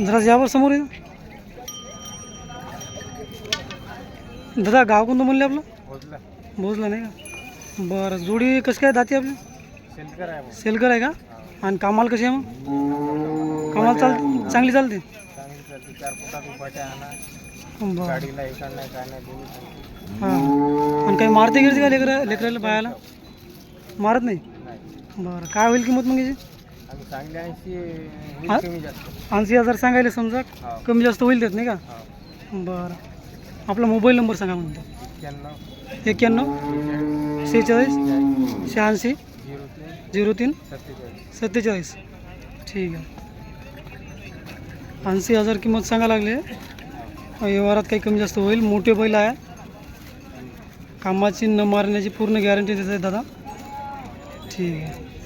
जरा यावर समोर ये. दादा गाव कोणतं म्हणले आपलं? भोजला. नाही का? बरं जोडी कशी काय दाती आपली? सेलकर आहे का? आणि कामाला कशी आहे मग? कामाल चाल चांगली चालते? गाडीला एका नाही काय नाही दोन्ही चालते. हाँ। आणि काही मारते गिरते का लेकरं लेकराला पायाला मारत नाही? नाही। बरं काय होईल किंमत मग याची आम्ही चांगले ऐंशी हा? होईल कमी जास्त ऐंशी हज़ार सांगायला समजा हो। कमी जास्त होईल देत नाही का? हो। बरं आपला मोबाईल नंबर सांगा म्हणतो एक्क्याण्णव एक्क्याण्णव सेहेचाळीस? चाळीस शहाऐंशी? झिरो तीन? झिरो तीन सत्तेचाळीस। सत्तेचाळीस। ठीक आहे। ऐंशी हज़ार किंमत सांगा लागले। व्यवहारात काही कमी जास्त होईल. मोठे बैल आहे. कामाची न मारण्याची पूर्ण गॅरंटी देत आहे दादा. ठीक आहे.